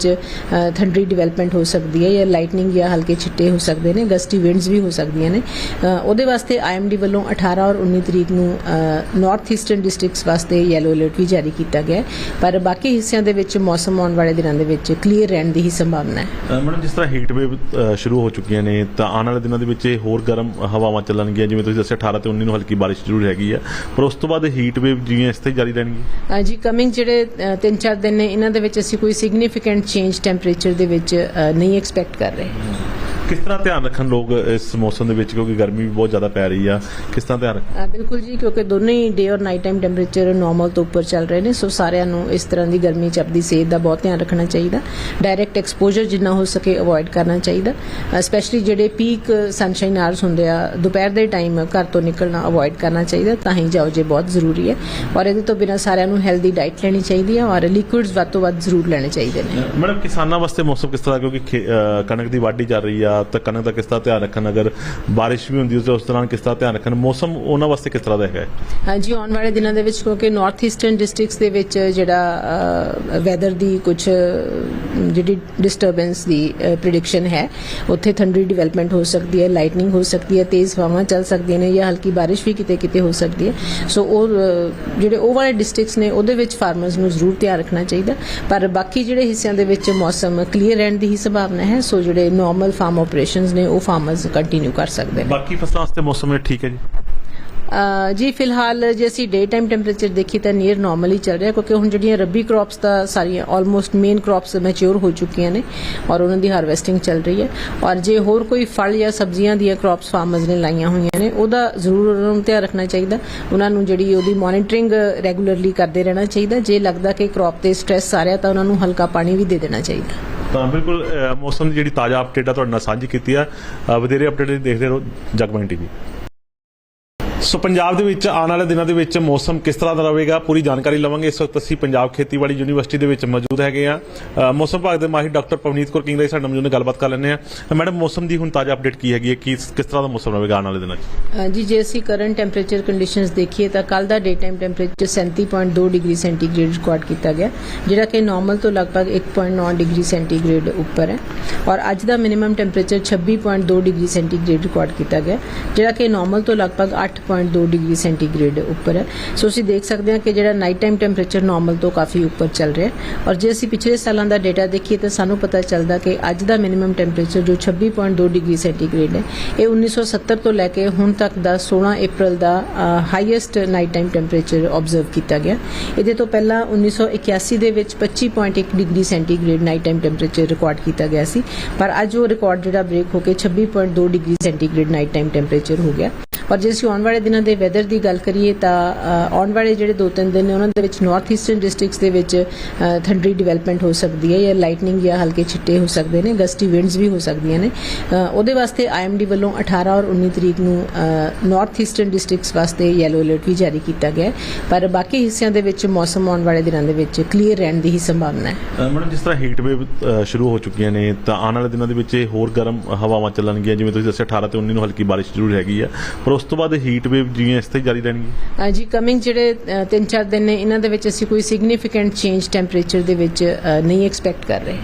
ਥੰਡਰੀ development ਹੋ ਸਕਦੀ ਹੈ ਜਾਂ ਲਾਈਟਨਿੰਗ ਜਾਂ ਹਲਕੇ ਛਿੱਟੇ ਹੋ ਸਕਦੇ ਨੇ ਗਸਟੀ ਵਿੰਡਸ ਵੀ ਹੋ ਸਕਦੀਆਂ ਨੇ। ਉਹਦੇ ਵਾਸਤੇ ਆਈਐਮਡੀ ਵੱਲੋਂ 18 ਔਰ 19 ਤਰੀਕ ਨੂੰ ਨਾਰਥ ਈਸਟਰਨ ਡਿਸਟ੍ਰਿਕਟਸ ਵਾਸਤੇ ਯੈਲੋ ਅਲਰਟ ਵੀ ਜਾਰੀ ਕੀਤਾ ਗਿਆ ਪਰ ਬਾਕੀ ਹਿੱਸਿਆਂ ਦੇ ਵਿੱਚ ਮੌਸਮ ਆਉਣ ਵਾਲੇ ਦਿਨਾਂ ਦੇ ਵਿੱਚ ਕਲੀਅਰ ਰਹਿਣ ਦੀ ਹੀ ਸੰਭਾਵਨਾ ਹੈ। ਮੈਡਮ ਜਿਸ ਤਰ੍ਹਾਂ ਹੀਟ ਵੇਵ ਸ਼ੁਰੂ ਹੋ ਚੁੱਕੀਆਂ ਨੇ ਤਾਂ ਆਉਣ ਵਾਲੇ ਦਿਨਾਂ ਦੇ ਵਿੱਚ ਇਹ ਹੋਰ ਗਰਮ ਹਵਾਵਾਂ ਚੱਲਣਗੀਆਂ ਜਿਵੇਂ ਤੁਸੀਂ ਦੱਸਿਆ 18 ਤੇ 19 ਨੂੰ ਹਲਕੀ ਬਾਰਿਸ਼ ਜ਼ਰੂਰ ਹੈਗੀ ਆ। ਪਰ ਉਸ ਤੋਂ ਬਾਅਦ ਹੀਟ ਵੇਵ ਜਿਵੇਂ ਇਸ ਤੇ ਜਾਰੀ ਰਹਿਣਗੀ? ਜੀ ਕਮਿੰਗ ਜਿਹੜੇ 3-4 ਦਿਨ ਨੇ ਇਹਨਾਂ ਦੇ ਵਿੱਚ ਅਸੀਂ ਕੋਈ ਸਿਗਨੀਫੀਕੈਂਟ ਚੇਂਜ ਟੈਂਪਰੇਚਰ ਦੇ ਵਿੱਚ ਨਹੀਂ ਐਕਸਪੈਕਟ ਕਰ ਰਹੇ। ਕਿਸ ਤਰ੍ਹਾਂ ਧਿਆਨ ਰੱਖਣ ਲੋਕ ਇਸ ਮੌਸਮ ਦੇ ਵਿੱਚ? ਕਿਉਂਕਿ ਗਰਮੀ ਵੀ ਬਹੁਤ ਜ਼ਿਆਦਾ ਪੈ ਰਹੀ ਆ। ਕਿਸ ਤਰ੍ਹਾਂ ਧਿਆਨ ਰੱਖਣ ਬਿਲਕੁਲ ਜੀ ਕਿਉਂਕਿ ਦੋਨੇ ਹੀ ਡੇ ਔਰ ਨਾਈਟ ਟਾਈਮ ਟੈਂਪਰੇਚਰ ਨਾਰਮਲ ਤੋਂ ਉੱਪਰ ਚੱਲ ਰਹੇ ਨੇ ਸੋ ਸਾਰਿਆਂ ਨੂੰ ਇਸ ਤਰ੍ਹਾਂ ਦੀ ਗਰਮੀ ਚ ਆਪਣੀ ਸਿਹਤ ਦਾ ਬਹੁਤ ਧਿਆਨ ਰੱਖਣਾ ਚਾਹੀਦਾ। ਡਾਇਰੈਕਟ ਐਕਸਪੋਜ਼ਰ ਜਿੰਨਾ ਹੋ ਸਕੇ ਅਵੋਇਡ ਕਰਨਾ ਚਾਹੀਦਾ। ਸਪੈਸ਼ਲੀ ਜਿਹੜੇ ਪੀਕ ਸਨਸ਼ਾਈਨ ਆਵਰਸ ਹੁੰਦੇ ਆ ਦੁਪਹਿਰ ਦੇ ਟਾਈਮ ਘਰ ਤੋਂ ਨਿਕਲਣਾ ਅਵੋਇਡ ਕਰਨਾ ਚਾਹੀਦਾ ਤਾਂ ਹੀ ਜਾਓ ਜੇ ਬਹੁਤ ਜ਼ਰੂਰੀ ਹੈ। ਔਰ ਇਹਦੇ ਤੋਂ ਬਿਨਾਂ ਸਾਰਿਆਂ ਨੂੰ ਹੈਲਦੀ ਡਾਈਟ ਲੈਣੀ ਚਾਹੀਦੀ ਹੈ ਔਰ ਲਿਕੁਇਡਸ ਵੱਧ ਤੋਂ ਵੱਧ ਜ਼ਰੂਰ ਲੈਣੇ ਚਾਹੀਦੇ ਨੇ। ਮੈਡਮ ਕਿਸਾਨਾਂ ਵਾਸਤੇ ਮੌਸਮ ਕਿਸ ਤਰ੍ਹਾਂ? ਕਿਉਂਕਿ ਕਣਕ ਦੀ ਵਾਢੀ ਚੱਲ ਰਹੀ ਆ ਤਾਂ ਕਣਕ ਦਾ ਕਿਸ ਤਰ੍ਹਾਂ ਧਿਆਨ ਰੱਖਣ? ਅਗਰ ਬਾਰਿਸ਼ ਵੀ ਹੁੰਦੀ ਹੈ, ਉਸ ਦੌਰਾਨ ਕਿਸ ਤਰ੍ਹਾਂ ਧਿਆਨ ਰੱਖਣ? ਮੌਸਮ ਉਹਨਾਂ ਵਾਸਤੇ ਕਿਸ ਤਰ੍ਹਾਂ ਦਾ ਹੈਗਾ ਹਾਂਜੀ, ਆਉਣ ਵਾਲੇ ਦਿਨਾਂ ਦੇ ਵਿੱਚ ਕਿਉਂਕਿ ਨਾਰਥ ਈਸਟਰਨ ਡਿਸਟ੍ਰਿਕਟਸ ਦੇ ਵਿੱਚ ਜਿਹੜਾ ਵੈਦਰ ਦੀ ਕੁਝ ਜਿਹੜੀ ਡਿਸਟਰਬੈਂਸ ਦੀ ਪ੍ਰੀਡਿਕਸ਼ਨ ਹੈ, ਉੱਥੇ ਥੰਡਰੀ ਡਿਵੈਲਪਮੈਂਟ ਹੋ ਸਕਦੀ ਹੈ ਲਾਈਟਨਿੰਗ ਹੋ ਸਕਦੀ ਹੈ, ਤੇਜ਼ ਹਵਾਵਾਂ ਚੱਲ ਸਕਦੀਆਂ ਨੇ ਜਾਂ ਹਲਕੀ ਬਾਰਿਸ਼ ਵੀ ਕਿਤੇ ਕਿਤੇ ਹੋ ਸਕਦੀ ਹੈ। ਸੋ ਉਹ ਜਿਹੜੇ ਉਹ ਵਾਲੇ ਡਿਸਟ੍ਰਿਕਟਸ ਨੇ, ਉਹਦੇ ਵਿੱਚ ਫਾਰਮਰਸ ਨੂੰ ਜ਼ਰੂਰ ਧਿਆਨ ਰੱਖਣਾ ਚਾਹੀਦਾ। ਪਰ ਬਾਕੀ ਜਿਹੜੇ ਹਿੱਸਿਆਂ ਦੇ ਵਿੱਚ ਮੌਸਮ ਕਲੀਅਰ ਰਹਿਣ ਦੀ ਹੀ ਸੰਭਾਵਨਾ ਹੈ ਸੋ ਜਿਹੜੇ ਨਾਰਮਲ ਫਾਰਮ ਆਪਰੇਸ਼ਨਸ ਨੇ ਉਹ ਫਾਰਮਰਸ ਕੰਟੀਨਿਊ ਕਰ ਸਕਦੇ ਨੇ। ਬਾਕੀ ਫਸਲਾਂ ਵਾਸਤੇ ਮੌਸਮ ਇਹ ਠੀਕ ਹੈ ਜੀ? ਜੀ ਫਿਲਹਾਲ ਜੇ ਅਸੀਂ ਡੇ ਟਾਈਮ ਟੈਂਪਰੇਚਰ ਦੇਖੀ ਤਾਂ ਨੀਅਰ ਨਾਰਮਲ ਚੱਲ ਰਿਹਾ ਕਿਉਂਕਿ ਹੁਣ ਜਿਹੜੀਆਂ ਰੱਬੀ ਕ੍ਰੌਪਸ ਤਾਂ ਸਾਰੀਆਂ ਆਲਮੋਸਟ ਮੇਨ ਕ੍ਰੌਪਸ ਮੈਚੁਰ ਹੋ ਚੁੱਕੀਆਂ ਨੇ ਔਰ ਉਹਨਾਂ ਦੀ ਹਾਰਵੈਸਟਿੰਗ ਚੱਲ ਰਹੀ ਹੈ। ਔਰ ਜੇ ਹੋਰ ਕੋਈ ਫਲ ਜਾਂ ਸਬਜ਼ੀਆਂ ਦੀਆਂ ਕ੍ਰੌਪਸ ਫਾਰਮਰਸ ਨੇ ਲਾਈਆਂ ਹੋਈਆਂ ਨੇ ਉਹਦਾ ਜ਼ਰੂਰ ਉਹਨਾਂ ਨੂੰ ਧਿਆਨ ਰੱਖਣਾ ਚਾਹੀਦਾ। ਉਹਨਾਂ ਨੂੰ ਜਿਹੜੀ ਉਹਦੀ ਮੋਨੀਟਰਿੰਗ ਰੈਗੂਲਰਲੀ ਕਰਦੇ ਰਹਿਣਾ ਚਾਹੀਦਾ। ਜੇ ਲੱਗਦਾ ਕਿ ਕ੍ਰੌਪ ਤੇ ਸਟ੍ਰੈਸ ਆ ਰਿਹਾ ਤਾਂ ਉਹਨਾਂ ਨੂੰ ਹਲਕਾ ਪਾਣੀ ਵੀ ਦੇ ਦੇਣਾ ਚਾਹੀਦਾ। ਤਾਂ ਬਿਲਕੁਲ ਮੌਸਮ ਦੀ ਜਿਹੜੀ ਤਾਜ਼ਾ ਅਪਡੇਟ ਆ ਤੁਹਾਡੇ ਨਾਲ ਸਾਂਝੀ ਕੀਤੀ ਆ। ਵਧੇਰੇ ਅਪਡੇਟ ਦੇਖਦੇ ਰਹੋ ਜਗਬਾਣੀ ਟੀਵੀ। ਸੋ ਪੰਜਾਬ ਦੇ ਵਿੱਚ ਆਉਣ ਵਾਲੇ ਦਿਨਾਂ ਦੇ ਵਿੱਚ ਮੌਸਮ ਕਿਸ ਤਰ੍ਹਾਂ ਦਾ ਰਹੇਗਾ ਪੂਰੀ ਜਾਣਕਾਰੀ ਲਵਾਂਗੇ। ਇਸ ਵਕਤ ਅਸੀਂ ਪੰਜਾਬ ਖੇਤੀਬਾੜੀ ਯੂਨੀਵਰਸਿਟੀ ਦੇ ਵਿੱਚ ਮੌਜੂਦ ਹੈਗੇ ਆ ਮੌਸਮ ਵਿਭਾਗ ਦੇ ਮਾਹਿਰ ਡਾਕਟਰ ਪਵਨੀਤ ਕੌਰ ਕਿੰਗਰਾ ਜੀ ਸਾਡੇ ਨਾਲ ਮੌਜੂਦ ਨੇ ਗੱਲਬਾਤ ਕਰ ਲੈਂਦੇ ਆ ਮੈਡਮ ਮੌਸਮ ਦੀ ਹੁਣ ਤਾਜ਼ਾ ਅਪਡੇਟ ਕੀ ਹੈਗੀ ਹੈ? ਕਿ ਕਿਸ ਤਰ੍ਹਾਂ ਦਾ ਮੌਸਮ ਰਹੇਗਾ ਆਉਣ ਵਾਲੇ ਦਿਨਾਂ 'ਚ? ਅ, ਜੀ ਜੇ ਅਸੀਂ ਕਰੰਟ ਟੈਂਪਰੇਚਰ ਕੰਡੀਸ਼ਨਸ ਦੇਖੀਏ ਤਾਂ ਕੱਲ ਦਾ day time temperature 37.2 degree centigrade record ਕੀਤਾ ਗਿਆ। ਜਿਹੜਾ ਕਿ ਨਾਰਮਲ ਤੋਂ ਲਗਭਗ 1.9 ਡਿਗਰੀ ਸੈਂਟੀਗ੍ਰੇਡ ਉੱਪਰ ਹੈ। ਔਰ ਅੱਜ ਦਾ minimum temperature 26.2 degree centigrade record ਕੀਤਾ ਗਿਆ। ਜਿਹੜਾ ਕਿ ਨਾਰਮਲ ਤੋਂ ਲਗਭਗ 8.2 ਡਿਗਰੀ ਸੈਂਟੀਗ੍ਰੇਡ ਉੱਪਰ ਹੈ। ਸੋ ਅਸੀਂ ਦੇਖ ਸਕਦੇ ਹਾਂ ਕਿ ਜਿਹੜਾ ਨਾਈਟ ਟਾਈਮ ਟੈਂਪਰੇਚਰ ਨਾਰਮਲ ਤੋਂ ਕਾਫੀ ਉੱਪਰ ਚੱਲ ਰਿਹਾ ਹੈ। ਔਰ ਜੇ ਅਸੀਂ ਪਿਛਲੇ ਸਾਲਾਂ ਦਾ ਡਾਟਾ ਦੇਖੀਏ ਤਾਂ ਸਾਨੂੰ ਪਤਾ ਚੱਲਦਾ ਕਿ ਅੱਜ ਦਾ ਮਿਨੀਮਮ ਟੈਂਪਰੇਚਰ ਜੋ 26.2 ਡਿਗਰੀ ਸੈਂਟੀਗ੍ਰੇਡ ਹੈ, ਇਹ 1970 ਤੋਂ ਲੈ ਕੇ ਹੁਣ ਤੱਕ ਦਾ 16 ਅਪ੍ਰੈਲ ਦਾ highest night time temperature observe ਕੀਤਾ ਗਿਆ। ਇਹਦੇ ਤੋਂ ਪਹਿਲਾਂ 1981 ਦੇ ਵਿੱਚ 25.1 degree centigrade night time temperature record ਕੀਤਾ ਗਿਆ ਸੀ। ਪਰ ਅੱਜ ਉਹ ਰਿਕਾਰਡ ਜਿਹੜਾ ਬ੍ਰੇਕ ਹੋ ਕੇ 26.2 degree centigrade night time temperature ਹੋ ਗਿਆ। ਪਰ ਜੇ ਅਸੀਂ ਆਉਣ ਵਾਲੇ ਦਿਨਾਂ ਦੇ ਵੈਦਰ ਦੀ ਗੱਲ ਕਰੀਏ ਤਾਂ ਆਉਣ ਵਾਲੇ ਜਿਹੜੇ ਦੋ ਤਿੰਨ ਦਿਨ ਨੇ, ਉਹਨਾਂ ਦੇ ਵਿੱਚ ਨਾਰਥ ਈਸਟਰਨ ਡਿਸਟ੍ਰਿਕਟਸ ਦੇ ਵਿੱਚ ਥੰਡਰੀ ਡਿਵੈਲਪਮੈਂਟ ਹੋ ਸਕਦੀ ਹੈ ਜਾਂ ਲਾਈਟਨਿੰਗ ਜਾਂ ਹਲਕੇ ਛਿੱਟੇ ਹੋ ਸਕਦੇ ਨੇ ਗਸਟੀ ਵਿੰਡਸ ਵੀ ਹੋ ਸਕਦੀਆਂ ਨੇ। ਉਹਦੇ ਵਾਸਤੇ ਆਈਐਮਡੀ ਵੱਲੋਂ 18 ਔਰ 19 ਤਰੀਕ ਨੂੰ ਨਾਰਥ ਈਸਟਰਨ ਡਿਸਟ੍ਰਿਕਟਸ ਵਾਸਤੇ ਯੈਲੋ ਅਲਰਟ ਵੀ ਜਾਰੀ ਕੀਤਾ ਗਿਆ ਪਰ ਬਾਕੀ ਹਿੱਸਿਆਂ ਦੇ ਵਿੱਚ ਮੌਸਮ ਆਉਣ ਵਾਲੇ ਦਿਨਾਂ ਦੇ ਵਿੱਚ ਕਲੀਅਰ ਰਹਿਣ ਦੀ ਹੀ ਸੰਭਾਵਨਾ ਹੈ। ਮੈਡਮ, ਜਿਸ ਤਰ੍ਹਾਂ ਹੀਟ ਵੇਵ ਸ਼ੁਰੂ ਹੋ ਚੁੱਕੀਆਂ ਨੇ, ਤਾਂ ਆਉਣ ਵਾਲੇ ਦਿਨਾਂ ਦੇ ਵਿੱਚ ਹੋਰ ਗਰਮ ਹਵਾਵਾਂ ਚੱਲਣਗੀਆਂ, ਜਿਵੇਂ ਤੁਸੀਂ ਦੱਸਿਆ 18 ਤੇ 19 ਨੂੰ ਹਲਕੀ ਬਾਰਿਸ਼ ਜ਼ਰੂਰ ਹੈਗੀ ਆ। ਪਰ ਉਸ ਤੋਂ ਬਾਅਦ ਹੀਟ ਵੇਵ ਜਿਵੇਂ ਇਸ ਤੇ ਜਾਰੀ ਰਹਿਣਗੀ? ਜੀ ਕਮਿੰਗ ਜਿਹੜੇ 3-4 ਦਿਨ ਨੇ ਇਹਨਾਂ ਦੇ ਵਿੱਚ ਅਸੀਂ ਕੋਈ ਸਿਗਨੀਫੀਕੈਂਟ ਚੇਂਜ ਟੈਂਪਰੇਚਰ ਦੇ ਵਿੱਚ ਨਹੀਂ ਐਕਸਪੈਕਟ ਕਰ ਰਹੇ।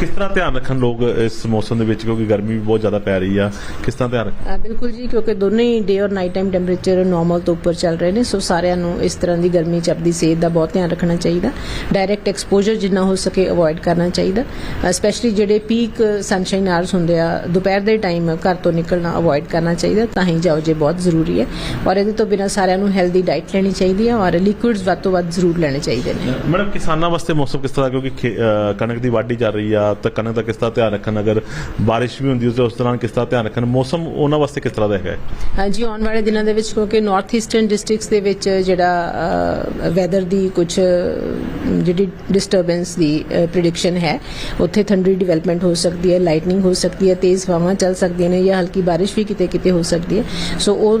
ਕਿਸ ਤਰ੍ਹਾਂ ਧਿਆਨ ਰੱਖਣ ਲੋਕ ਇਸ ਮੌਸਮ ਦੇ ਵਿੱਚ? ਕਿਉਂਕਿ ਗਰਮੀ ਵੀ ਬਹੁਤ ਜ਼ਿਆਦਾ ਪੈ ਰਹੀ ਆ। ਕਿਸ ਤਰ੍ਹਾਂ ਧਿਆਨ ਰੱਖਣ? ਅ, ਬਿਲਕੁਲ ਜੀ ਕਿਉਂਕਿ ਦੋਨੇ ਹੀ ਡੇ ਔਰ ਨਾਈਟ ਟਾਈਮ ਟੈਂਪਰੇਚਰ ਨਾਰਮਲ ਤੋਂ ਉੱਪਰ ਚੱਲ ਰਹੇ ਨੇ ਸੋ ਸਾਰਿਆਂ ਨੂੰ ਇਸ ਤਰ੍ਹਾਂ ਦੀ ਗਰਮੀ ਚ ਆਪਣੀ ਸਿਹਤ ਦਾ ਬਹੁਤ ਧਿਆਨ ਰੱਖਣਾ ਚਾਹੀਦਾ। ਡਾਇਰੈਕਟ ਐਕਸਪੋਜ਼ਰ ਜਿੰਨਾ ਹੋ ਸਕੇ ਅਵੋਇਡ ਕਰਨਾ ਚਾਹੀਦਾ। ਸਪੈਸ਼ਲੀ ਜਿਹੜੇ ਪੀਕ ਸਨਸ਼ਾਈਨ ਆਵਰਸ ਹੁੰਦੇ ਆ ਦੁਪਹਿਰ ਦੇ ਟਾਈਮ ਘਰ ਤੋਂ ਨਿਕਲਣਾ ਅਵੋਇਡ ਕਰਨਾ ਚਾਹੀਦਾ ਤਾਂ ਹੀ ਜਾਓ ਜੇ ਬਹੁਤ ਜ਼ਰੂਰੀ ਹੈ। ਔਰ ਇਹਦੇ ਤੋਂ ਬਿਨਾਂ ਸਾਰਿਆਂ ਨੂੰ ਹੈਲਦੀ ਡਾਈਟ ਲੈਣੀ ਚਾਹੀਦੀ ਹੈ ਔਰ ਲਿਕੁਇਡਸ ਵੱਧ ਤੋਂ ਵੱਧ ਜ਼ਰੂਰ ਲੈਣੇ ਚਾਹੀਦੇ ਨੇ। ਮੈਡਮ ਕਿਸਾਨਾਂ ਵਾਸਤੇ ਮੌਸਮ ਕਿਸ ਤਰ੍ਹਾਂ? ਕਿਉਂਕਿ ਖੇ- ਕਣਕ ਦੀ ਵਾਢੀ ਚੱਲ ਰਹੀ ਆ ਤਾਂ ਕਣਕ ਦਾ ਕਿਸ ਤਰ੍ਹਾਂ ਧਿਆਨ ਰੱਖਣ? ਅਗਰ ਬਾਰਿਸ਼ ਵੀ ਹੁੰਦੀ ਹੈ, ਉਸ ਦੌਰਾਨ ਕਿਸ ਤਰ੍ਹਾਂ ਧਿਆਨ ਰੱਖਣ? ਮੌਸਮ ਉਹਨਾਂ ਵਾਸਤੇ ਕਿਸ ਤਰ੍ਹਾਂ ਦਾ ਹੈਗਾ ਹਾਂਜੀ, ਆਉਣ ਵਾਲੇ ਦਿਨਾਂ ਦੇ ਵਿੱਚ ਕਿਉਂਕਿ ਨਾਰਥ ਈਸਟਰਨ ਡਿਸਟ੍ਰਿਕਟਸ ਦੇ ਵਿੱਚ ਜਿਹੜਾ ਵੈਦਰ ਦੀ ਕੁਝ ਜਿਹੜੀ ਡਿਸਟਰਬੈਂਸ ਦੀ ਪ੍ਰੀਡਿਕਸ਼ਨ ਹੈ, ਉੱਥੇ ਥੰਡਰੀ ਡਿਵੈਲਪਮੈਂਟ ਹੋ ਸਕਦੀ ਹੈ ਲਾਈਟਨਿੰਗ ਹੋ ਸਕਦੀ ਹੈ, ਤੇਜ਼ ਹਵਾਵਾਂ ਚੱਲ ਸਕਦੀਆਂ ਨੇ ਜਾਂ ਹਲਕੀ ਬਾਰਿਸ਼ ਵੀ ਕਿਤੇ ਕਿਤੇ ਹੋ ਸਕਦੀ ਹੈ। ਸੋ ਉਹ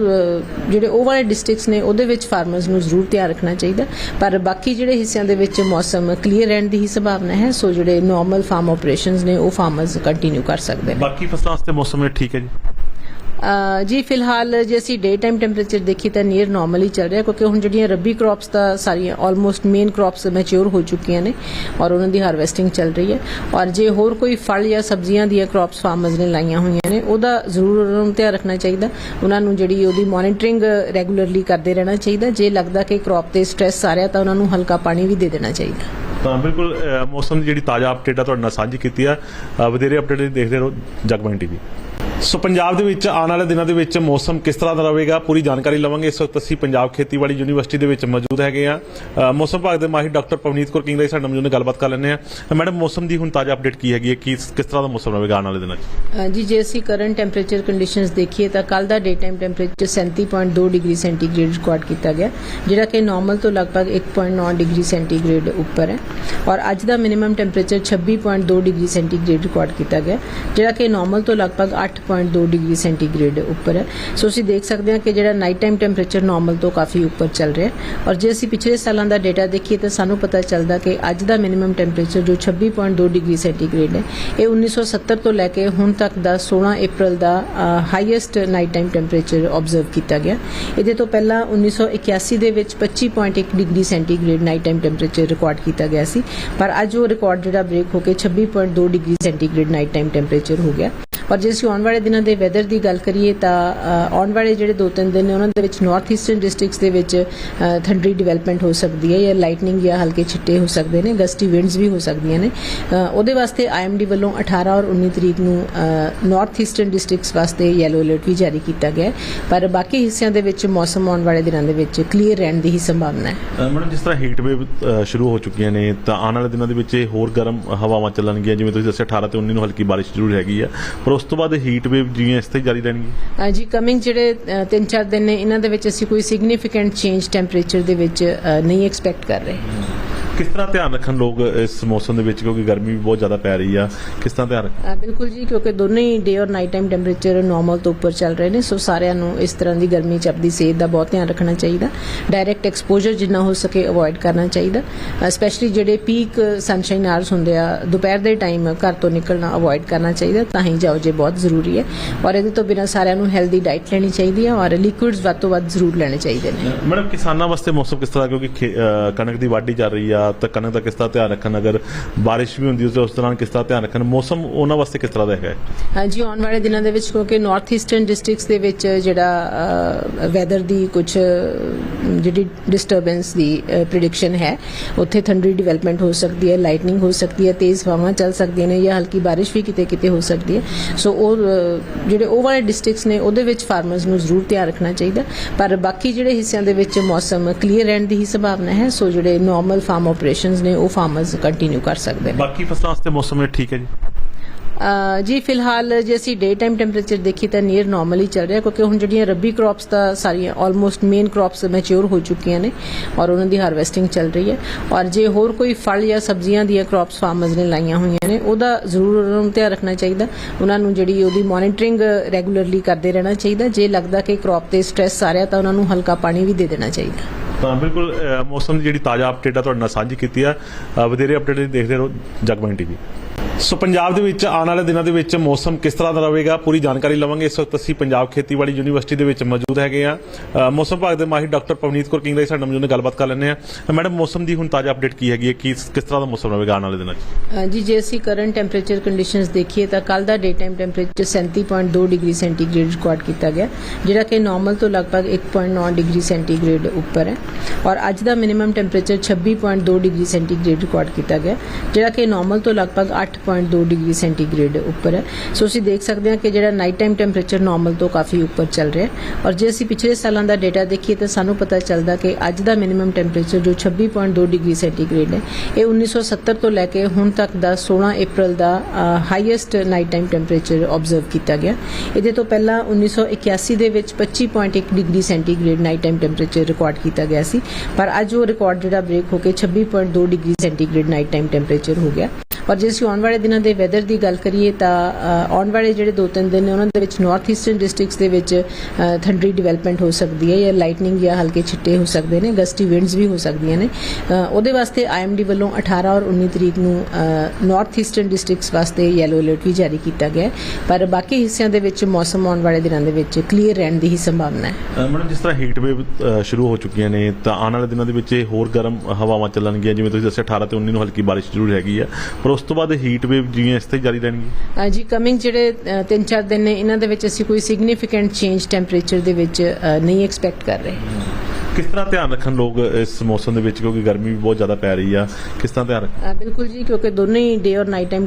ਜਿਹੜੇ ਉਹ ਵਾਲੇ ਡਿਸਟ੍ਰਿਕਟਸ ਨੇ, ਉਹਦੇ ਵਿੱਚ ਫਾਰਮਰਸ ਨੂੰ ਜ਼ਰੂਰ ਧਿਆਨ ਰੱਖਣਾ ਚਾਹੀਦਾ। ਪਰ ਬਾਕੀ ਜਿਹੜੇ ਹਿੱਸਿਆਂ ਦੇ ਵਿੱਚ ਮੌਸਮ ਕਲੀਅਰ ਰਹਿਣ ਦੀ ਹੀ ਸੰਭਾਵਨਾ ਹੈ ਸੋ ਜਿਹੜੇ ਨਾਰਮਲ ਫਾਰਮ ਆਪਰੇਸ਼ਨਸ ਨੇ ਉਹ ਫਾਰਮਰਸ ਕੰਟੀਨਿਊ ਕਰ ਸਕਦੇ ਨੇ। ਬਾਕੀ ਫਸਲਾਂ ਵਾਸਤੇ ਮੌਸਮ ਇਹ ਠੀਕ ਹੈ ਜੀ? ਜੀ ਫਿਲਹਾਲ ਜੇ ਅਸੀਂ ਡੇ ਟਾਈਮ ਟੈਂਪਰੇਚਰ ਦੇਖੀਏ ਤਾਂ ਨੀਅਰ ਨਾਰਮਲ ਚੱਲ ਰਿਹਾ ਕਿਉਂਕਿ ਹੁਣ ਜਿਹੜੀਆਂ ਰੱਬੀ ਕ੍ਰੌਪਸ ਤਾਂ ਸਾਰੀਆਂ ਆਲਮੋਸਟ ਮੇਨ ਕ੍ਰੌਪਸ ਮੈਚੁਰ ਹੋ ਚੁੱਕੀਆਂ ਨੇ ਔਰ ਉਹਨਾਂ ਦੀ ਹਾਰਵੈਸਟਿੰਗ ਚੱਲ ਰਹੀ ਹੈ। ਔਰ ਜੇ ਹੋਰ ਕੋਈ ਫਲ ਜਾਂ ਸਬਜ਼ੀਆਂ ਦੀਆਂ ਕ੍ਰੌਪਸ ਫਾਰਮਰਸ ਨੇ ਲਾਈਆਂ ਹੋਈਆਂ ਨੇ ਉਹਦਾ ਜ਼ਰੂਰ ਉਹਨਾਂ ਨੂੰ ਧਿਆਨ ਰੱਖਣਾ ਚਾਹੀਦਾ। ਉਹਨਾਂ ਨੂੰ ਜਿਹੜੀ ਉਹਦੀ ਮੋਨੀਟਰਿੰਗ ਰੈਗੂਲਰਲੀ ਕਰਦੇ ਰਹਿਣਾ ਚਾਹੀਦਾ। ਜੇ ਲੱਗਦਾ ਕਿ ਕ੍ਰੌਪ ਤੇ ਸਟ੍ਰੈਸ ਆ ਰਿਹਾ ਤਾਂ ਉਹਨਾਂ ਨੂੰ ਹਲਕਾ ਪਾਣੀ ਵੀ ਦੇ ਦੇਣਾ ਚਾਹੀਦਾ। ਤਾਂ ਬਿਲਕੁਲ ਮੌਸਮ ਦੀ ਜਿਹੜੀ ਤਾਜ਼ਾ ਅਪਡੇਟ ਆ ਤੁਹਾਡੇ ਨਾਲ ਸਾਂਝੀ ਕੀਤੀ ਆ। ਵਧੇਰੇ ਅਪਡੇਟ ਦੇਖਦੇ ਰਹੋ ਜਗਬਾਣੀ ਟੀਵੀ। ਸੋ ਪੰਜਾਬ ਦੇ ਵਿੱਚ ਆਉਣ ਵਾਲੇ ਦਿਨਾਂ ਦੇ ਵਿੱਚ ਮੌਸਮ ਕਿਸ ਤਰ੍ਹਾਂ ਦਾ ਰਹੇਗਾ, ਪੂਰੀ ਜਾਣਕਾਰੀ ਲਵਾਂਗੇ। ਇਸ ਵਕਤ ਅਸੀਂ ਪੰਜਾਬ ਖੇਤੀਬਾੜੀ ਯੂਨੀਵਰਸਿਟੀ ਦੇ ਵਿੱਚ ਮੌਜੂਦ ਹੈਗੇ ਆ ਮੌਸਮ ਵਿਭਾਗ ਦੇ ਮਾਹਿਰ ਡਾਕਟਰ ਪਵਨੀਤ ਕੌਰ ਕਿੰਗਲਾ ਸਾਡੇ ਨਾਲ ਮੌਜੂਦ ਨੇ, ਗੱਲਬਾਤ ਕਰ ਲੈਂਦੇ ਆ ਮੈਡਮ, ਮੌਸਮ ਦੀ ਹੁਣ ਤਾਜ਼ਾ ਅਪਡੇਟ ਕੀ ਹੈਗੀ ਹੈ? ਕਿ ਕਿਸ ਤਰ੍ਹਾਂ ਦਾ ਮੌਸਮ ਰਹੇਗਾ ਆਉਣ ਵਾਲੇ ਦਿਨਾਂ 'ਚ? ਜੀ, ਜੇ ਅਸੀਂ ਕਰੰਟ ਟੈਂਪਰੇਚਰ ਕੰਡੀਸ਼ਨਸ ਦੇਖੀਏ ਤਾਂ ਕੱਲ ਦਾ day time temperature 37.2 degree centigrade record ਕੀਤਾ ਗਿਆ, ਜਿਹੜਾ ਕਿ ਨਾਰਮਲ ਤੋਂ ਲਗਭਗ 1.9 ਡਿਗਰੀ ਸੈਂਟੀਗ੍ਰੇਡ ਉੱਪਰ ਹੈ। ਔਰ ਅੱਜ ਦਾ minimum temperature 26.2 degree centigrade record ਕੀਤਾ ਗਿਆ, ਜਿਹੜਾ ਕਿ ਨਾਰਮਲ ਤੋਂ ਲਗਭਗ 8.2 ਡਿਗਰੀ ਸੈਂਟੀਗ੍ਰੇਡ ਉੱਪਰ ਹੈ। ਸੋ ਅਸੀਂ ਦੇਖ ਸਕਦੇ ਹਾਂ ਕਿ ਜਿਹੜਾ ਨਾਈਟ ਟਾਈਮ ਟੈਂਪਰੇਚਰ ਨਾਰਮਲ ਤੋਂ ਕਾਫੀ ਉੱਪਰ ਚੱਲ ਰਿਹਾ ਔਰ ਜੇ ਅਸੀਂ ਪਿਛਲੇ ਸਾਲਾਂ ਦਾ ਡਾਟਾ ਦੇਖੀਏ ਤਾਂ ਸਾਨੂੰ ਪਤਾ ਚੱਲਦਾ ਕਿ ਅੱਜ ਦਾ ਮਿਨੀਮਮ ਟੈਂਪਰੇਚਰ ਜੋ 26.2 ਡਿਗਰੀ ਸੈਂਟੀਗ੍ਰੇਡ ਹੈ, ਇਹ 1970 ਤੋਂ ਲੈ ਕੇ ਹੁਣ ਤੱਕ ਦਾ 16 ਅਪ੍ਰੈਲ ਦਾ highest night time temperature observe ਕੀਤਾ ਗਿਆ। ਇਹਦੇ ਤੋਂ ਪਹਿਲਾਂ 1981 ਦੇ ਵਿੱਚ 25.1 degree centigrade night time temperature record ਕੀਤਾ ਗਿਆ ਸੀ। ਪਰ ਅੱਜ ਉਹ ਰਿਕਾਰਡ ਜਿਹੜਾ ਬ੍ਰੇਕ ਹੋ ਕੇ 26.2 degree centigrade night time temperature ਹੋ ਗਿਆ। ਔਰ ਜੇ ਅਸੀਂ ਆਉਣ ਵਾਲੇ ਦਿਨਾਂ ਦੇ ਵੈਦਰ ਦੀ ਗੱਲ ਕਰੀਏ ਤਾਂ ਆਉਣ ਵਾਲੇ ਜਿਹੜੇ ਦੋ ਤਿੰਨ ਦਿਨ ਨੇ, ਉਹਨਾਂ ਦੇ ਵਿੱਚ ਨਾਰਥ ਈਸਟਰਨ ਡਿਸਟ੍ਰਿਕਟਸ ਦੇ ਵਿੱਚ ਥੰਡਰੀ ਡਿਵੈਲਪਮੈਂਟ ਹੋ ਸਕਦੀ ਹੈ ਜਾਂ ਲਾਈਟਨਿੰਗ ਜਾਂ ਹਲਕੇ ਛਿੱਟੇ ਹੋ ਸਕਦੇ ਨੇ ਗਸਟੀ ਵਿੰਡਸ ਵੀ ਹੋ ਸਕਦੀਆਂ ਨੇ। ਉਹਦੇ ਵਾਸਤੇ ਆਈਐਮਡੀ ਵੱਲੋਂ 18 ਔਰ 19 ਤਰੀਕ ਨੂੰ ਨਾਰਥ ਈਸਟਰਨ ਡਿਸਟ੍ਰਿਕਟਸ ਵਾਸਤੇ ਯੈਲੋ ਅਲਰਟ ਵੀ ਜਾਰੀ ਕੀਤਾ ਗਿਆ ਪਰ ਬਾਕੀ ਹਿੱਸਿਆਂ ਦੇ ਵਿੱਚ ਮੌਸਮ ਆਉਣ ਵਾਲੇ ਦਿਨਾਂ ਦੇ ਵਿੱਚ ਕਲੀਅਰ ਰਹਿਣ ਦੀ ਹੀ ਸੰਭਾਵਨਾ ਹੈ। ਮੈਡਮ, ਜਿਸ ਤਰ੍ਹਾਂ ਹੀਟ ਵੇਵ ਸ਼ੁਰੂ ਹੋ ਚੁੱਕੀਆਂ ਨੇ, ਤਾਂ ਆਉਣ ਵਾਲੇ ਦਿਨਾਂ ਦੇ ਵਿੱਚ ਹੋਰ ਗਰਮ ਹਵਾਵਾਂ ਚੱਲਣਗੀਆਂ, ਜਿਵੇਂ ਤੁਸੀਂ ਦੱਸਿਆ 18 ਤੇ 19 ਨੂੰ ਹਲਕੀ ਬਾਰਿਸ਼ ਜ਼ਰੂਰ ਹੈਗੀ ਆ। ਪਰ ਉਸ ਤੋਂ ਬਾਅਦ ਹੀਟ ਵੇਵ ਜਿਵੇਂ ਇਸ ਤੇ ਜਾਰੀ ਰਹਿਣਗੀ? ਜੀ ਕਮਿੰਗ ਜਿਹੜੇ 3-4 ਦਿਨ ਨੇ ਇਹਨਾਂ ਦੇ ਵਿੱਚ ਅਸੀਂ ਕੋਈ ਸਿਗਨੀਫੀਕੈਂਟ ਚੇਂਜ ਟੈਂਪਰੇਚਰ ਦੇ ਵਿੱਚ ਨਹੀਂ ਐਕਸਪੈਕਟ ਕਰ ਰਹੇ। ਕਿਸ ਤਰ੍ਹਾਂ ਧਿਆਨ ਰੱਖਣ ਲੋਕ ਇਸ ਮੌਸਮ ਦੇ ਵਿੱਚ? ਕਿਉਂਕਿ ਗਰਮੀ ਵੀ ਬਹੁਤ ਜ਼ਿਆਦਾ ਪੈ ਰਹੀ ਆ। ਕਿਸ ਤਰ੍ਹਾਂ ਧਿਆਨ ਰੱਖਣ? ਅ, ਬਿਲਕੁਲ ਜੀ ਕਿਉਂਕਿ ਦੋਨੇ ਹੀ ਡੇ ਔਰ ਨਾਈਟ ਟਾਈਮ ਟੈਂਪਰੇਚਰ ਨਾਰਮਲ ਤੋਂ ਉੱਪਰ ਚੱਲ ਰਹੇ ਨੇ ਸੋ ਸਾਰਿਆਂ ਨੂੰ ਇਸ ਤਰ੍ਹਾਂ ਦੀ ਗਰਮੀ ਚ ਆਪਣੀ ਸਿਹਤ ਦਾ ਬਹੁਤ ਧਿਆਨ ਰੱਖਣਾ ਚਾਹੀਦਾ। ਡਾਇਰੈਕਟ ਐਕਸਪੋਜ਼ਰ ਜਿੰਨਾ ਹੋ ਸਕੇ ਅਵੋਇਡ ਕਰਨਾ ਚਾਹੀਦਾ। ਸਪੈਸ਼ਲੀ ਜਿਹੜੇ ਪੀਕ ਸਨਸ਼ਾਈਨ ਆਵਰਸ ਹੁੰਦੇ ਆ ਦੁਪਹਿਰ ਦੇ ਟਾਈਮ ਘਰ ਤੋਂ ਨਿਕਲਣਾ ਅਵੋਇਡ ਕਰਨਾ ਚਾਹੀਦਾ ਤਾਂ ਹੀ ਜਾਓ ਜੇ ਬਹੁਤ ਜ਼ਰੂਰੀ ਹੈ। ਔਰ ਇਹਦੇ ਤੋਂ ਬਿਨਾਂ ਸਾਰਿਆਂ ਨੂੰ ਹੈਲਦੀ ਡਾਈਟ ਲੈਣੀ ਚਾਹੀਦੀ ਹੈ ਔਰ ਲਿਕੁਇਡਸ ਵੱਧ ਤੋਂ ਵੱਧ ਜ਼ਰੂਰ ਲੈਣੇ ਚਾਹੀਦੇ ਨੇ। ਮੈਡਮ ਕਿਸਾਨਾਂ ਵਾਸਤੇ ਮੌਸਮ ਕਿਸ ਤਰ੍ਹਾਂ? ਕਿਉਂਕਿ ਖੇ- ਕਣਕ ਦੀ ਵਾਢੀ ਚੱਲ ਰਹੀ ਆ ਤਾਂ ਕਣਕ ਦਾ ਕਿਸ ਤਰ੍ਹਾਂ ਧਿਆਨ ਰੱਖਣ, ਅਗਰ ਬਾਰਿਸ਼ ਵੀ ਹੁੰਦੀ ਹੈ, ਉਸ ਦੌਰਾਨ ਕਿਸ ਤਰ੍ਹਾਂ ਧਿਆਨ ਰੱਖਣ, ਮੌਸਮ ਉਹਨਾਂ ਵਾਸਤੇ ਕਿਸ ਤਰ੍ਹਾਂ ਦਾ ਹੈਗਾ ਹਾਂਜੀ, ਆਉਣ ਵਾਲੇ ਦਿਨਾਂ ਦੇ ਵਿੱਚ ਕਿਉਂਕਿ ਨਾਰਥ ਈਸਟਰਨ ਡਿਸਟ੍ਰਿਕਟਸ ਦੇ ਵਿੱਚ ਜਿਹੜਾ ਵੈਦਰ ਦੀ ਕੁਝ ਜਿਹੜੀ ਡਿਸਟਰਬੈਂਸ ਦੀ ਪ੍ਰੀਡਿਕਸ਼ਨ ਹੈ, ਉੱਥੇ ਥੰਡਰੀ ਡਿਵੈਲਪਮੈਂਟ ਹੋ ਸਕਦੀ ਹੈ ਲਾਈਟਨਿੰਗ ਹੋ ਸਕਦੀ ਹੈ, ਤੇਜ਼ ਹਵਾਵਾਂ ਚੱਲ ਸਕਦੀਆਂ ਨੇ ਜਾਂ ਹਲਕੀ ਬਾਰਿਸ਼ ਵੀ ਕਿਤੇ ਕਿਤੇ ਹੋ ਸਕਦੀ ਹੈ। ਸੋ ਉਹ ਜਿਹੜੇ ਉਹ ਵਾਲੇ ਡਿਸਟ੍ਰਿਕਟਸ ਨੇ, ਉਹਦੇ ਵਿੱਚ ਫਾਰਮਰਸ ਨੂੰ ਜ਼ਰੂਰ ਧਿਆਨ ਰੱਖਣਾ ਚਾਹੀਦਾ। ਪਰ ਬਾਕੀ ਜਿਹੜੇ ਹਿੱਸਿਆਂ ਦੇ ਵਿੱਚ ਮੌਸਮ ਕਲੀਅਰ ਰਹਿਣ ਦੀ ਹੀ ਸੰਭਾਵਨਾ ਹੈ ਸੋ ਜਿਹੜੇ ਨਾਰਮਲ ਫਾਰਮ ਆਪਰੇਸ਼ਨਸ ਨੇ ਉਹ ਫਾਰਮਰਸ ਕੰਟੀਨਿਊ ਕਰ ਸਕਦੇ ਨੇ। ਬਾਕੀ ਫਸਲਾਂ ਵਾਸਤੇ ਮੌਸਮ ਇਹ ਠੀਕ ਹੈ ਜੀ? ਜੀ ਫਿਲਹਾਲ ਜੇ ਅਸੀਂ ਡੇ ਟਾਈਮ ਟੈਂਪਰੇਚਰ ਦੇਖੀ ਤਾਂ ਨੀਅਰ ਨਾਰਮਲ ਚੱਲ ਰਿਹਾ ਕਿਉਂਕਿ ਹੁਣ ਜਿਹੜੀਆਂ ਰੱਬੀ ਕ੍ਰੌਪਸ ਤਾਂ ਸਾਰੀਆਂ ਆਲਮੋਸਟ ਮੇਨ ਕ੍ਰੌਪਸ ਮੈਚੁਰ ਹੋ ਚੁੱਕੀਆਂ ਨੇ ਔਰ ਉਹਨਾਂ ਦੀ ਹਾਰਵੈਸਟਿੰਗ ਚੱਲ ਰਹੀ ਹੈ। ਔਰ ਜੇ ਹੋਰ ਕੋਈ ਫਲ ਜਾਂ ਸਬਜ਼ੀਆਂ ਦੀਆਂ ਕ੍ਰੌਪਸ ਫਾਰਮਰਸ ਨੇ ਲਾਈਆਂ ਹੋਈਆਂ ਨੇ ਉਹਦਾ ਜ਼ਰੂਰ ਉਹਨਾਂ ਨੂੰ ਧਿਆਨ ਰੱਖਣਾ ਚਾਹੀਦਾ। ਉਹਨਾਂ ਨੂੰ ਜਿਹੜੀ ਉਹਦੀ ਮੋਨੀਟਰਿੰਗ ਰੈਗੂਲਰਲੀ ਕਰਦੇ ਰਹਿਣਾ ਚਾਹੀਦਾ। ਜੇ ਲੱਗਦਾ ਕਿ ਕ੍ਰੌਪ ਤੇ ਸਟ੍ਰੈਸ ਆ ਰਿਹਾ ਤਾਂ ਉਹਨਾਂ ਨੂੰ ਹਲਕਾ ਪਾਣੀ ਵੀ ਦੇ ਦੇਣਾ ਚਾਹੀਦਾ। ਤਾਂ ਬਿਲਕੁਲ ਮੌਸਮ ਦੀ ਜਿਹੜੀ ਤਾਜ਼ਾ ਅਪਡੇਟ ਆ ਤੁਹਾਡੇ ਨਾਲ ਸਾਂਝੀ ਕੀਤੀ ਆ। ਵਧੇਰੇ ਅਪਡੇਟ ਦੇਖਦੇ ਰਹੋ ਜਗਬਾਣੀ ਟੀਵੀ। ਸੋ ਪੰਜਾਬ ਦੇ ਵਿੱਚ ਆਉਣ ਵਾਲੇ ਦਿਨਾਂ ਦੇ ਵਿੱਚ ਮੌਸਮ ਕਿਸ ਤਰ੍ਹਾਂ ਦਾ ਰਹੇਗਾ ਪੂਰੀ ਜਾਣਕਾਰੀ ਲਵਾਂਗੇ। ਇਸ ਵਕਤ ਅਸੀਂ ਪੰਜਾਬ ਖੇਤੀਬਾੜੀ ਯੂਨੀਵਰਸਿਟੀ ਦੇ ਵਿੱਚ ਮੌਜੂਦ ਹੈਗੇ ਆ ਮੌਸਮ ਵਿਭਾਗ ਦੇ ਮਾਹਿਰ ਡਾਕਟਰ ਪਵਨੀਤ ਕੌਰ ਕਿੰਗਲਾ ਜੀ ਸਾਡੇ ਨਾਲ ਮੌਜੂਦ ਨੇ, ਗੱਲਬਾਤ ਕਰ ਲੈਂਦੇ ਆ ਮੈਡਮ, ਮੌਸਮ ਦੀ ਹੁਣ ਤਾਜ਼ਾ ਅਪਡੇਟ ਕੀ ਹੈਗੀ ਹੈ? ਕਿ ਕਿਸ ਤਰ੍ਹਾਂ ਦਾ ਮੌਸਮ ਰਹੇਗਾ ਆਉਣ ਵਾਲੇ ਦਿਨਾਂ 'ਚ? ਜੀ, ਜੇ ਅਸੀਂ ਕਰੰਟ ਟੈਂਪਰੇਚਰ ਕੰਡੀਸ਼ਨਸ ਦੇਖੀਏ ਤਾਂ ਕੱਲ ਦਾ day time temperature 37.2 degree centigrade record ਕੀਤਾ ਗਿਆ, ਜਿਹੜਾ ਕਿ ਨਾਰਮਲ ਤੋਂ ਲਗਭਗ 1.9 ਡਿਗਰੀ ਸੈਂਟੀਗ੍ਰੇਡ ਉੱਪਰ ਹੈ। ਔਰ ਅੱਜ ਦਾ minimum temperature 26.2 degree centigrade record ਕੀਤਾ ਗਿਆ, ਜਿਹੜਾ ਕਿ ਨਾਰਮਲ ਤੋਂ ਲਗਭਗ 8.2 ਡਿਗਰੀ ਸੈਂਟੀਗ੍ਰੇਡ ਉੱਪਰ ਹੈ। ਸੋ ਅਸੀਂ ਦੇਖ ਸਕਦੇ ਹਾਂ ਕਿ ਜਿਹੜਾ ਨਾਈਟ ਟਾਈਮ ਟੈਂਪਰੇਚਰ ਨਾਰਮਲ ਤੋਂ ਕਾਫੀ ਉੱਪਰ ਚੱਲ ਰਿਹਾ ਹੈ। ਔਰ ਜੇ ਅਸੀਂ ਪਿਛਲੇ ਸਾਲਾਂ ਦਾ ਡਾਟਾ ਦੇਖੀਏ ਤਾਂ ਸਾਨੂੰ ਪਤਾ ਚੱਲਦਾ ਕਿ ਅੱਜ ਦਾ ਮਿਨੀਮਮ ਟੈਂਪਰੇਚਰ ਜੋ 26.2 ਡਿਗਰੀ ਸੈਂਟੀਗ੍ਰੇਡ ਹੈ, ਇਹ 1970 ਤੋਂ ਲੈ ਕੇ ਹੁਣ ਤੱਕ ਦਾ 16 ਅਪ੍ਰੈਲ ਦਾ highest night time temperature observe ਕੀਤਾ ਗਿਆ। ਇਹਦੇ ਤੋਂ ਪਹਿਲਾਂ 1981 ਦੇ ਵਿੱਚ 25.1 degree centigrade night time temperature record ਕੀਤਾ ਗਿਆ ਸੀ। ਪਰ ਅੱਜ ਉਹ ਰਿਕਾਰਡ ਜਿਹੜਾ ਬ੍ਰੇਕ ਹੋ ਕੇ 26.2 degree centigrade night time temperature ਹੋ ਗਿਆ। ਔਰ ਜੇ ਅਸੀਂ ਆਉਣ ਵਾਲੇ ਦਿਨਾਂ ਦੇ ਵੈਦਰ ਦੀ ਗੱਲ ਕਰੀਏ ਤਾਂ ਅ, ਆਉਣ ਵਾਲੇ ਜਿਹੜੇ ਦੋ ਤਿੰਨ ਦਿਨ ਨੇ ਉਹਨਾਂ ਦੇ ਵਿੱਚ ਨਾਰਥ ਈਸਟਰਨ ਡਿਸਟ੍ਰਿਕਟਸ ਦੇ ਵਿੱਚ ਥੰਡਰੀ ਡਿਵੈਲਪਮੈਂਟ ਹੋ ਸਕਦੀ ਹੈ ਜਾਂ ਲਾਈਟਨਿੰਗ ਜਾਂ ਹਲਕੇ ਛਿੱਟੇ ਹੋ ਸਕਦੇ ਨੇ ਗਸਟੀ ਵਿੰਡਸ ਵੀ ਹੋ ਸਕਦੀਆਂ ਨੇ। ਉਹਦੇ ਵਾਸਤੇ ਆਈਐਮਡੀ ਵੱਲੋਂ 18 ਔਰ 19 ਤਰੀਕ ਨੂੰ ਨਾਰਥ ਈਸਟਰਨ ਡਿਸਟ੍ਰਿਕਟਸ ਵਾਸਤੇ ਯੈਲੋ ਅਲਰਟ ਵੀ ਜਾਰੀ ਕੀਤਾ ਗਿਆ ਪਰ ਬਾਕੀ ਹਿੱਸਿਆਂ ਦੇ ਵਿੱਚ ਮੌਸਮ ਆਉਣ ਵਾਲੇ ਦਿਨਾਂ ਦੇ ਵਿੱਚ ਕਲੀਅਰ ਰਹਿਣ ਦੀ ਹੀ ਸੰਭਾਵਨਾ ਹੈ। ਮੈਡਮ ਜਿਸ ਤਰ੍ਹਾਂ ਹੀਟ ਵੇਵ ਸ਼ੁਰੂ ਹੋ ਚੁੱਕੀਆਂ ਨੇ ਤਾਂ ਆਉਣ ਵਾਲੇ ਦਿਨਾਂ ਦੇ ਵਿੱਚ ਇਹ ਹੋਰ ਗਰਮ ਹਵਾਵਾਂ ਚੱਲਣਗੀਆਂ ਜਿਵੇਂ ਤੁਸੀਂ ਦੱਸਿਆ 18 ਤੇ 19 ਨੂੰ ਹਲਕੀ ਬਾਰਿਸ਼ ਜ਼ਰੂਰ ਹੈਗੀ ਆ। ਪਰ ਉਸ ਤੋਂ ਬਾਅਦ ਹੀਟ ਵੇਵ ਜਿਵੇਂ ਇਸ ਤੇ ਜਾਰੀ ਰਹਿਣਗੀ? ਜੀ ਕਮਿੰਗ ਜਿਹੜੇ 3-4 ਦਿਨ ਨੇ ਇਹਨਾਂ ਦੇ ਵਿੱਚ ਅਸੀਂ ਕੋਈ ਸਿਗਨੀਫੀਕੈਂਟ ਚੇਂਜ ਟੈਂਪਰੇਚਰ ਦੇ ਵਿੱਚ ਨਹੀਂ ਐਕਸਪੈਕਟ ਕਰ ਰਹੇ। ਕਿਸ ਤਰ੍ਹਾਂ ਧਿਆਨ ਰੱਖਣ ਲੋਕ ਇਸ ਮੌਸਮ ਦੇ ਵਿੱਚ? ਕਿਉਂਕਿ ਗਰਮੀ ਵੀ ਬਹੁਤ ਜ਼ਿਆਦਾ ਪੈ ਰਹੀ ਆ। ਕਿਸ ਤਰ੍ਹਾਂ ਧਿਆਨ ਬਿਲਕੁਲ ਜੀ ਕਿਉਂਕਿ ਦੋਨੇ ਹੀ ਡੇ ਔਰ ਨਾਈਟ ਟਾਈਮ